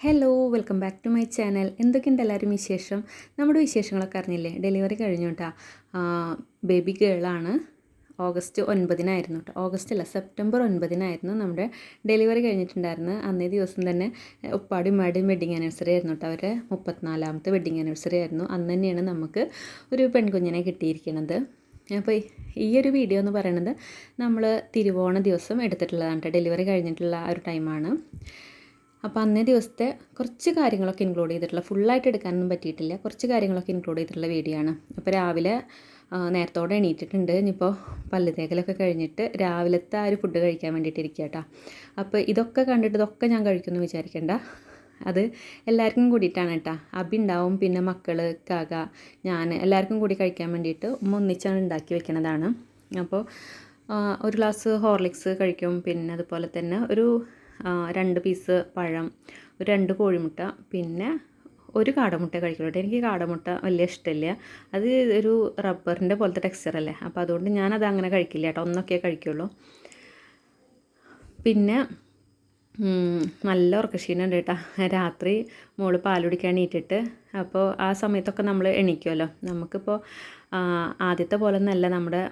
Hello welcome back to my channel എന്തൊക്കെയുണ്ട് എല്ലാവരും വിശേഷം? നമ്മുടെ വിശേഷങ്ങളൊക്കെ അറിഞ്ഞില്ലേ? ഡെലിവറി കഴിഞ്ഞു കേട്ടോ ബേബി ഗേളാണ് ഓഗസ്റ്റ് ഒൻപതിനായിരുന്നു കേട്ടോ ഓഗസ്റ്റ് അല്ല സെപ്റ്റംബർ ഒൻപതിനായിരുന്നു നമ്മുടെ ഡെലിവറി കഴിഞ്ഞിട്ടുണ്ടായിരുന്നു അന്നേ ദിവസം തന്നെ ഉപ്പാടും ഉമ്മാടും വെഡിങ് ആനിവേഴ്സറി ആയിരുന്നു കേട്ടോ അവരുടെ മുപ്പത്തിനാലാമത്തെ വെഡിങ് ആനിവേഴ്സറി ആയിരുന്നു. അന്ന് തന്നെയാണ് നമുക്ക് ഒരു പെൺകുഞ്ഞിനെ കിട്ടിയിരിക്കുന്നത് അപ്പോൾ ഈ ഒരു വീഡിയോ എന്ന് പറയുന്നത് നമ്മൾ തിരുവോണ ദിവസം എടുത്തിട്ടുള്ളതാണ് കേട്ടോ ഡെലിവറി കഴിഞ്ഞിട്ടുള്ള ഒരു ടൈമാണ് അപ്പോൾ അന്നേ ദിവസത്തെ കുറച്ച് കാര്യങ്ങളൊക്കെ ഇൻക്ലൂഡ് ചെയ്തിട്ടുള്ള ഫുള്ളായിട്ട് എടുക്കാനൊന്നും പറ്റിയിട്ടില്ല. കുറച്ച് കാര്യങ്ങളൊക്കെ ഇൻക്ലൂഡ് ചെയ്തിട്ടുള്ള വീഡിയോ ആണ്. അപ്പോൾ രാവിലെ നേരത്തോടെ എണീറ്റിട്ടുണ്ട്. ഇനിയിപ്പോൾ പല്ല് തേക്കലൊക്കെ കഴിഞ്ഞിട്ട് രാവിലത്തെ ആ ഒരു ഫുഡ് കഴിക്കാൻ വേണ്ടിയിട്ട് ഇരിക്കുക കേട്ടോ അപ്പോൾ ഇതൊക്കെ കണ്ടിട്ട് ഇതൊക്കെ ഞാൻ കഴിക്കുമെന്ന് വിചാരിക്കേണ്ട. അത് എല്ലാവർക്കും കൂടിയിട്ടാണ് കേട്ടോ അബി ഉണ്ടാവും പിന്നെ മക്കൾ കാക ഞാൻ എല്ലാവർക്കും കൂടി കഴിക്കാൻ വേണ്ടിയിട്ട് ഉമ്മ ഒന്നിച്ചാണ് ഉണ്ടാക്കി വെക്കണതാണ്. അപ്പോൾ ഒരു ഗ്ലാസ് ഹോർലിക്സ് കഴിക്കും. പിന്നെ അതുപോലെ തന്നെ ഒരു രണ്ട് പീസ് പഴം ഒരു രണ്ട് കോഴിമുട്ട പിന്നെ ഒരു കാടമുട്ട കഴിക്കുള്ളൂ എനിക്ക് കാടമുട്ട വലിയ ഇഷ്ടമില്ല. അത് ഒരു റബ്ബറിന്റെ പോലത്തെ ടെക്സ്ചർ അല്ലേ? അപ്പോൾ അതുകൊണ്ട് ഞാനത് അങ്ങനെ കഴിക്കില്ല കേട്ടോ. ഒന്നൊക്കെ കഴിക്കുള്ളൂ. പിന്നെ നല്ല ഉറക്കക്ഷീണുണ്ട് കേട്ടോ. രാത്രി മോൾ പാൽ കുടിക്കാൻ നീറ്റിട്ട് അപ്പോൾ ആ സമയത്തൊക്കെ നമ്മൾ എണീക്കുമല്ലോ നമുക്കിപ്പോൾ ആദ്യത്തെ പോലെ ഒന്നല്ല നമ്മുടെ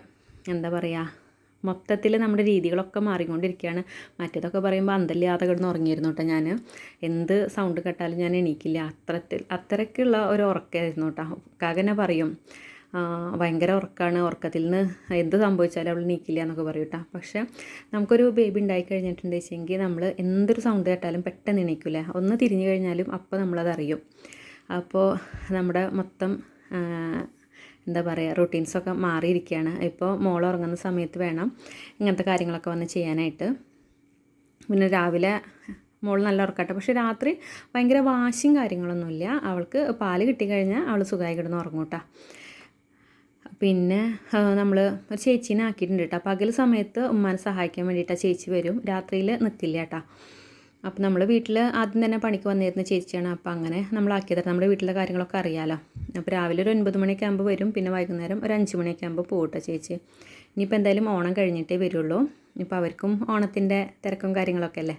എന്താ പറയുക മൊത്തത്തിൽ നമ്മുടെ രീതികളൊക്കെ മാറിക്കൊണ്ടിരിക്കുകയാണ്. മറ്റേതൊക്കെ പറയുമ്പോൾ അന്തല്ലാതെ കിടന്ന് ഉറങ്ങിയിരുന്നു കേട്ടോ ഞാൻ എന്ത് സൗണ്ട് കേട്ടാലും ഞാൻ എണീക്കില്ല. അത്രത്തിൽ അത്രയ്ക്കുള്ള ഒരു ഉറക്കമായിരുന്നു കേട്ടോ. കാകനെ പറയും ഭയങ്കര ഉറക്കമാണ് ഉറക്കത്തിൽ നിന്ന് എന്ത് സംഭവിച്ചാലും അവൾ നീക്കില്ല എന്നൊക്കെ പറയും കേട്ടോ. പക്ഷേ നമുക്കൊരു ബേബി ഉണ്ടായി കഴിഞ്ഞിട്ടുണ്ട് വെച്ചെങ്കിൽ നമ്മൾ എന്തൊരു സൗണ്ട് കേട്ടാലും പെട്ടെന്ന് എണീക്കില്ല ഒന്ന് തിരിഞ്ഞു കഴിഞ്ഞാലും അപ്പോൾ നമ്മളത് അറിയും. അപ്പോൾ നമ്മുടെ മൊത്തം എന്താ പറയുക റൊട്ടീൻസൊക്കെ മാറിയിരിക്കുകയാണ് ഇപ്പോൾ മോൾ ഉറങ്ങുന്ന സമയത്ത് വേണം ഇങ്ങനത്തെ കാര്യങ്ങളൊക്കെ വന്ന് ചെയ്യാനായിട്ട്. പിന്നെ രാവിലെ മോൾ നല്ല ഉറക്കട്ടെ. പക്ഷേ രാത്രി ഭയങ്കര വാശിയും കാര്യങ്ങളൊന്നുമില്ല അവൾക്ക് പാൽ കിട്ടിക്കഴിഞ്ഞാൽ അവൾ സുഖമായി കിടന്ന് ഉറങ്ങൂട്ടാ പിന്നെ നമ്മൾ ഒരു ചേച്ചീനെ ആക്കിയിട്ടുണ്ട് കേട്ടോ പകൽ സമയത്ത് ഉമ്മാനെ സഹായിക്കാൻ വേണ്ടിയിട്ടാണ് ചേച്ചി വരും. രാത്രിയിൽ നിൽക്കില്ല കേട്ടോ അപ്പോൾ നമ്മൾ വീട്ടിൽ ആദ്യം തന്നെ പണിക്ക് വന്നിരുന്ന ചേച്ചിയാണ്. അപ്പോൾ അങ്ങനെ നമ്മൾ നമ്മളാക്കിയത്. നമ്മുടെ വീട്ടിലെ കാര്യങ്ങളൊക്കെ അറിയാലോ. അപ്പോൾ രാവിലെ ഒരു ഒൻപത് മണിയൊക്കെ ആകുമ്പോൾ വരും. പിന്നെ വൈകുന്നേരം ഒരു അഞ്ച് മണിയൊക്കെ ആകുമ്പോൾ പോകട്ടെ ചേച്ചി. ഇനിയിപ്പോൾ എന്തായാലും ഓണം കഴിഞ്ഞിട്ടേ വരുള്ളൂ. ഇപ്പോൾ അവർക്കും ഓണത്തിന്റെ തിരക്കും കാര്യങ്ങളൊക്കെ അല്ലേ?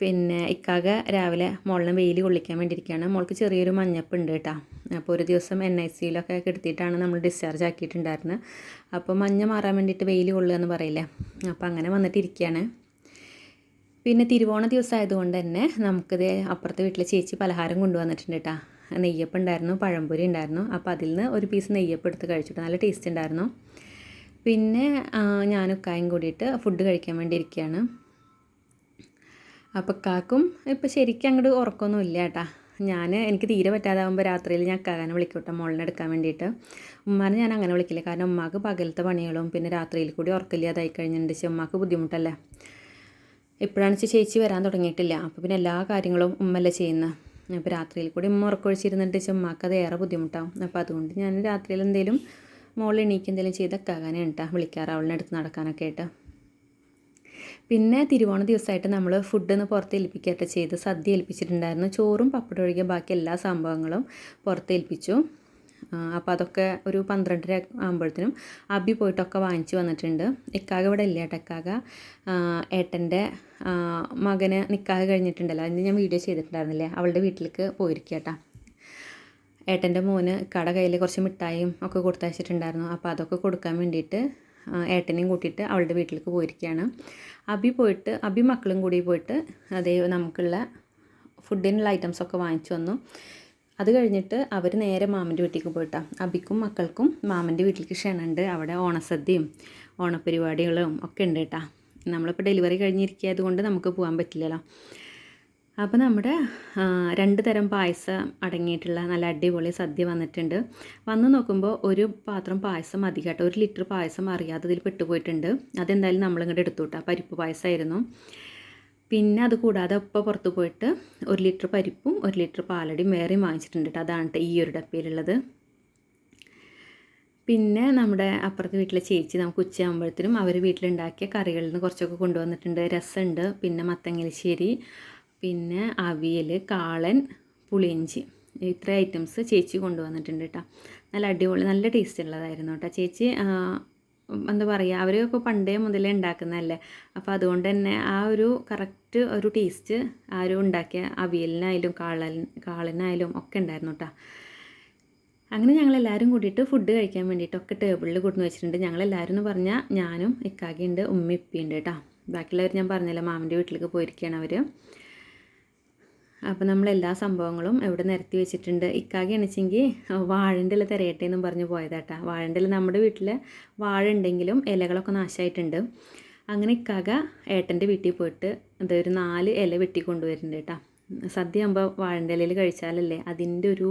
പിന്നെ ഇക്കാക രാവിലെ മോളിനെ വെയിൽ കൊള്ളിക്കാൻ വേണ്ടിയിരിക്കുകയാണ് മോൾക്ക് ചെറിയൊരു മഞ്ഞപ്പ് ഉണ്ട് കേട്ടോ അപ്പോൾ ഒരു ദിവസം എൻ ഐ സിയിലൊക്കെ കിടത്തിയിട്ടാണ് നമ്മൾ ഡിസ്ചാർജ് ആക്കിയിട്ടുണ്ടായിരുന്നത് അപ്പോൾ മഞ്ഞ മാറാൻ വേണ്ടിയിട്ട് വെയിൽ കൊള്ളുക എന്ന് പറയില്ലേ? അപ്പോൾ അങ്ങനെ വന്നിട്ടിരിക്കുകയാണ് പിന്നെ തിരുവോണ ദിവസമായതുകൊണ്ട് തന്നെ നമുക്കിത് അപ്പുറത്തെ വീട്ടിലെ ചേച്ചി പലഹാരം കൊണ്ടുവന്നിട്ടുണ്ട് കേട്ടോ നെയ്യപ്പം ഉണ്ടായിരുന്നു പഴംപൊരി ഉണ്ടായിരുന്നു. അപ്പോൾ അതിൽ നിന്ന് ഒരു പീസ് നെയ്യപ്പം എടുത്ത് കഴിച്ചിട്ട് നല്ല ടേസ്റ്റ് ഉണ്ടായിരുന്നു. പിന്നെ ഞാൻ ഉക്കായും കൂടിയിട്ട് ഫുഡ് കഴിക്കാൻ വേണ്ടി ഇരിക്കുകയാണ് അപ്പോൾ കാക്കും ഇപ്പോൾ ശരിക്കും അങ്ങോട്ട് ഉറക്കമൊന്നും ഇല്ല കേട്ടാ ഞാൻ എനിക്ക് തീരെ പറ്റാതാകുമ്പോൾ രാത്രിയിൽ ഞാൻ അക്കാകാനെ വിളിക്കോട്ടെ കേട്ടോ മോളിനെ എടുക്കാൻ വേണ്ടിയിട്ട്. ഉമ്മാനെ ഞാൻ അങ്ങനെ വിളിക്കില്ല. കാരണം ഉമ്മാക്ക് പകലത്തെ പണികളും പിന്നെ രാത്രിയിൽ കൂടി ഉറക്കില്ലാതായി കഴിഞ്ഞിട്ടുണ്ട്. ഉമ്മാക്ക് ബുദ്ധിമുട്ടല്ലേ? ഇപ്പോഴാണ് ചേച്ചി വരാൻ തുടങ്ങിയിട്ടില്ല. അപ്പോൾ പിന്നെ എല്ലാ കാര്യങ്ങളും ഉമ്മല്ല ചെയ്യുന്നത് അപ്പോൾ രാത്രിയിൽ കൂടി ഉമ്മ ഉറക്കൊഴിച്ചിരുന്നിട്ട് ഉമ്മക്ക് അത് ഏറെ ബുദ്ധിമുട്ടാവും. അപ്പോൾ അതുകൊണ്ട് ഞാൻ രാത്രിയിൽ എന്തെങ്കിലും മോളിൽ എണീക്ക് എന്തെങ്കിലും ചെയ്തൊക്കാകാനേ കേട്ടോ. വിളിക്കാറ് അവളിനെ അടുത്ത് നടക്കാനൊക്കെ ആയിട്ട്. പിന്നെ തിരുവോണ ദിവസമായിട്ട് നമ്മൾ ഫുഡ് പുറത്ത് ഏൽപ്പിക്കുകയൊക്കെ ചെയ്ത് സദ്യ ഏൽപ്പിച്ചിട്ടുണ്ടായിരുന്നു. ചോറും പപ്പടം ഒഴികെ ബാക്കി എല്ലാ സംഭവങ്ങളും പുറത്ത് ഏൽപ്പിച്ചു. അപ്പോൾ അതൊക്കെ ഒരു പന്ത്രണ്ടര ആകുമ്പോഴത്തേനും അബി പോയിട്ടൊക്കെ വാങ്ങിച്ചു വന്നിട്ടുണ്ട്. ഇക്കാക ഇവിടെ ഇല്ല കേട്ടോ ഇക്കാക ഏട്ടന്റെ മകന് നിക്കാഹ് കഴിഞ്ഞിട്ടുണ്ടല്ലോ. അതിന് ഞാൻ വീഡിയോ ചെയ്തിട്ടുണ്ടായിരുന്നില്ലേ? അവളുടെ വീട്ടിലേക്ക് പോയിരിക്കുക ഏട്ടന്റെ മോന് കട കയ്യിൽ കുറച്ച് മിഠായിയും ഒക്കെ കൊടുത്തയച്ചിട്ടുണ്ടായിരുന്നു. അപ്പോൾ അതൊക്കെ കൊടുക്കാൻ വേണ്ടിയിട്ട് ഏട്ടനെയും കൂട്ടിയിട്ട് അവളുടെ വീട്ടിലേക്ക് പോയിരിക്കുകയാണ് അബി പോയിട്ട് അബി മക്കളും കൂടി പോയിട്ട് അതേ നമുക്കുള്ള ഫുഡിനുള്ള ഐറ്റംസൊക്കെ വാങ്ങിച്ചു വന്നു. അത് കഴിഞ്ഞിട്ട് അവർ നേരെ മാമന്റെ വീട്ടിലേക്ക് പോയിട്ടാണ് അബിക്കും മക്കൾക്കും മാമന്റെ വീട്ടിലേക്ക് ക്ഷണമുണ്ട് അവിടെ ഓണസദ്യയും ഓണപരിപാടികളും ഒക്കെ ഉണ്ട് കേട്ടോ. നമ്മളിപ്പോൾ ഡെലിവറി കഴിഞ്ഞിരിക്കുക കൊണ്ട് നമുക്ക് പോകാൻ പറ്റില്ലല്ലോ. അപ്പോൾ നമ്മുടെ രണ്ട് തരം പായസം അടങ്ങിയിട്ടുള്ള നല്ല അടിപൊളി സദ്യ വന്നിട്ടുണ്ട്. വന്ന് നോക്കുമ്പോൾ ഒരു പാത്രം പായസം മതി കേട്ടോ. ഒരു ലിറ്റർ പായസം അറിയാത്തതിൽ പെട്ടുപോയിട്ടുണ്ട്. അതെന്തായാലും നമ്മളിങ്ങോട്ട് എടുത്തു കേട്ടോ പരിപ്പ് പായസമായിരുന്നു പിന്നെ അത് കൂടാതെ ഉപ്പ പുറത്ത് പോയിട്ട് ഒരു ലിറ്റർ പരിപ്പും ഒരു ലിറ്റർ പാലടിയും വേറെയും വാങ്ങിച്ചിട്ടുണ്ട് കേട്ടോ. അതാണ് ഈ ഒരു ഡപ്പയിലുള്ളത്. പിന്നെ നമ്മുടെ അപ്പുറത്തെ വീട്ടിലെ ചേച്ചി നമുക്ക് ഉച്ചയാകുമ്പോഴത്തേനും അവർ വീട്ടിലുണ്ടാക്കിയ കറികളിൽ നിന്ന് കുറച്ചൊക്കെ കൊണ്ടുവന്നിട്ടുണ്ട്. രസമുണ്ട്. പിന്നെ മത്തങ്ങലിശ്ശേരി പിന്നെ അവിയൽ കാളൻ പുളിയിഞ്ചി. ഇത്ര ഐറ്റംസ് ചേച്ചി കൊണ്ടുവന്നിട്ടുണ്ട് കേട്ടോ നല്ല അടിപൊളി നല്ല ടേസ്റ്റ് ഉള്ളതായിരുന്നു കേട്ടോ ചേച്ചി എന്താ പറയുക അവരൊക്കെ പണ്ടേ മുതലേ ഉണ്ടാക്കുന്നതല്ലേ? അപ്പോൾ അതുകൊണ്ട് തന്നെ ആ ഒരു കറക്റ്റ് ഒരു ടേസ്റ്റ് ആ ഒരു ഉണ്ടാക്കിയ അവിയലിനായാലും കാളൻ കാളനായാലും ഒക്കെ ഉണ്ടായിരുന്നു കേട്ടോ അങ്ങനെ ഞങ്ങളെല്ലാവരും കൂടിയിട്ട് ഫുഡ് കഴിക്കാൻ വേണ്ടിയിട്ടൊക്കെ ടേബിളിൽ കൊണ്ടുവന്ന് വെച്ചിട്ടുണ്ട്. ഞങ്ങളെല്ലാവരും എന്ന് പറഞ്ഞാൽ ഞാനും ഇക്കാക്കിയുണ്ട് ഉമ്മ ഇപ്പിയുണ്ട് കേട്ടോ ബാക്കിയുള്ളവർ ഞാൻ പറഞ്ഞില്ല മാമിന്റെ വീട്ടിലേക്ക് പോയിരിക്കുകയാണ് അവർ അപ്പോൾ നമ്മൾ എല്ലാ സംഭവങ്ങളും എവിടെ നിരത്തി വെച്ചിട്ടുണ്ട്? ഇക്കാകെ എണിച്ചെങ്കിൽ വാഴന്റെ തിരയട്ടെ എന്നും പറഞ്ഞ് പോയതാട്ടാ. വാഴന്റെ നമ്മുടെ വീട്ടിൽ വാഴുണ്ടെങ്കിലും ഇലകളൊക്കെ നാശമായിട്ടുണ്ട് അങ്ങനെ ഇക്കാക ഏട്ടന്റെ വീട്ടിൽ പോയിട്ട് എന്താ ഒരു നാല് ഇല വെട്ടി കൊണ്ടുവരുന്നുണ്ട് കേട്ടോ. സദ്യ ആകുമ്പോൾ വാഴന്റെ ഇലയിൽ കഴിച്ചാലല്ലേ അതിന്റെ ഒരു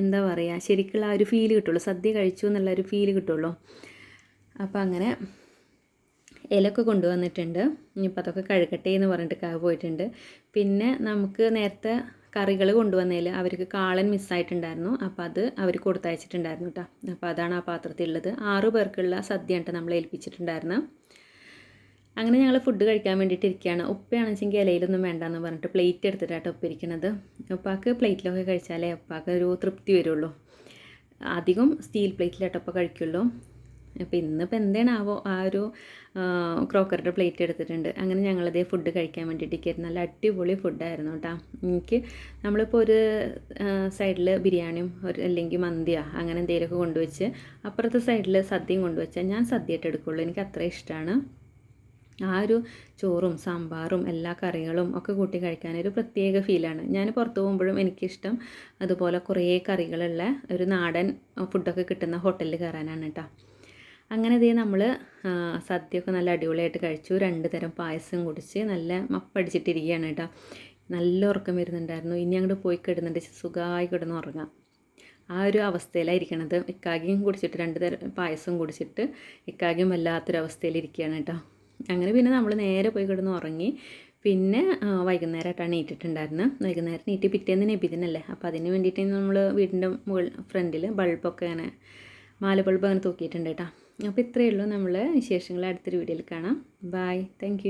എന്താ പറയുക ശരിക്കുള്ള ആ ഒരു ഫീൽ കിട്ടുള്ളൂ. സദ്യ കഴിച്ചു എന്നുള്ള ഒരു ഫീൽ കിട്ടുള്ളൂ. അപ്പോൾ അങ്ങനെ ഇലയൊക്കെ കൊണ്ടുവന്നിട്ടുണ്ട്. ഇനിയിപ്പോൾ അതൊക്കെ കഴുകട്ടെ എന്ന് പറഞ്ഞിട്ട് കാവ് പോയിട്ടുണ്ട്. പിന്നെ നമുക്ക് നേരത്തെ കറികൾ കൊണ്ടുവന്നതിൽ അവർക്ക് കാളൻ മിസ്സായിട്ടുണ്ടായിരുന്നു അപ്പോൾ അത് അവർ കൊടുത്തയച്ചിട്ടുണ്ടായിരുന്നു കേട്ടോ. അപ്പോൾ അതാണ് ആ പാത്രത്തിലുള്ളത് ആറു പേർക്കുള്ള സദ്യ കേട്ടോ നമ്മൾ ഏൽപ്പിച്ചിട്ടുണ്ടായിരുന്നു. അങ്ങനെ ഞങ്ങൾ ഫുഡ് കഴിക്കാൻ വേണ്ടിയിട്ട് ഇരിക്കുകയാണ് ഉപ്പയാണെന്ന് വെച്ചെങ്കിൽ ഇലയിലൊന്നും വേണ്ടെന്ന് പറഞ്ഞിട്ട് പ്ലേറ്റ് എടുത്തിട്ടാട്ടോ ഉപ്പ് ഇരിക്കുന്നത് ഉപ്പാക്ക് പ്ലേറ്റിലൊക്കെ കഴിച്ചാലേ ഉപ്പാക്ക് ഒരു തൃപ്തി വരുള്ളൂ. അധികം സ്റ്റീൽ പ്ലേറ്റിലാട്ടോ ഉപ്പ കഴിക്കുള്ളൂ. അപ്പോൾ ഇന്നിപ്പോൾ എന്താണാവോ ആ ഒരു ക്രോക്കറുടെ പ്ലേറ്റ് എടുത്തിട്ടുണ്ട്. അങ്ങനെ ഞങ്ങളതേ ഫുഡ് കഴിക്കാൻ വേണ്ടിയിട്ട് കയറി നല്ല അടിപൊളി ഫുഡായിരുന്നു കേട്ടോ എനിക്ക് നമ്മളിപ്പോൾ ഒരു സൈഡിൽ ബിരിയാണിയും ഒരു അല്ലെങ്കിൽ മന്തിയോ അങ്ങനെ എന്തെങ്കിലുമൊക്കെ കൊണ്ടുവച്ച് അപ്പുറത്തെ സൈഡിൽ സദ്യയും കൊണ്ടുവച്ചാൽ ഞാൻ സദ്യയായിട്ട് എടുക്കുള്ളൂ. എനിക്ക് അത്ര ഇഷ്ടമാണ് ആ ഒരു ചോറും സാമ്പാറും എല്ലാ കറികളും ഒക്കെ കൂട്ടി കഴിക്കാൻ ഒരു പ്രത്യേക ഫീലാണ് ഞാൻ പുറത്ത് പോകുമ്പോഴും എനിക്കിഷ്ടം അതുപോലെ കുറേ കറികളുള്ള ഒരു നാടൻ ഫുഡൊക്കെ കിട്ടുന്ന ഹോട്ടലിൽ കയറാനാണ് കേട്ടോ അങ്ങനെ ഇതേ നമ്മൾ സദ്യയൊക്കെ നല്ല അടിപൊളിയായിട്ട് കഴിച്ചു. രണ്ട് തരം പായസം കുടിച്ച് നല്ല മപ്പടിച്ചിട്ടിരിക്കുകയാണ് കേട്ടോ. നല്ല ഉറക്കം വരുന്നുണ്ടായിരുന്നു. ഇനി അങ്ങോട്ട് പോയി കിടന്നിട്ട് സുഖമായി കിടന്ന് ഉറങ്ങാം. ആ ഒരു അവസ്ഥയിലായിരിക്കണത്. ഇക്കാഗ്യം കുടിച്ചിട്ട് രണ്ട് തരം പായസം കുടിച്ചിട്ട് ഇക്കാഗ്യം വല്ലാത്തൊരവസ്ഥയിലിരിക്കുകയാണ് കേട്ടോ. അങ്ങനെ പിന്നെ നമ്മൾ നേരെ പോയി കിടന്ന് ഉറങ്ങി. പിന്നെ വൈകുന്നേരമായിട്ടാണ് നീറ്റിട്ടുണ്ടായിരുന്നത് വൈകുന്നേരം നീട്ടി പിറ്റേന്ന് നബിദിനല്ലേ. അപ്പോൾ അതിന് വേണ്ടിയിട്ട് നമ്മൾ വീടിന്റെ മുകൾ ഫ്രണ്ടിൽ ബൾബൊക്കെ അങ്ങനെ മാല ബൾബ് അങ്ങനെ തൂക്കിയിട്ടുണ്ട് കേട്ടോ. അപ്പോൾ ഇത്രയേ ഉള്ളൂ നമ്മൾ വിശേഷങ്ങൾ അടുത്തൊരു വീഡിയോയിൽ കാണാം. Bye thank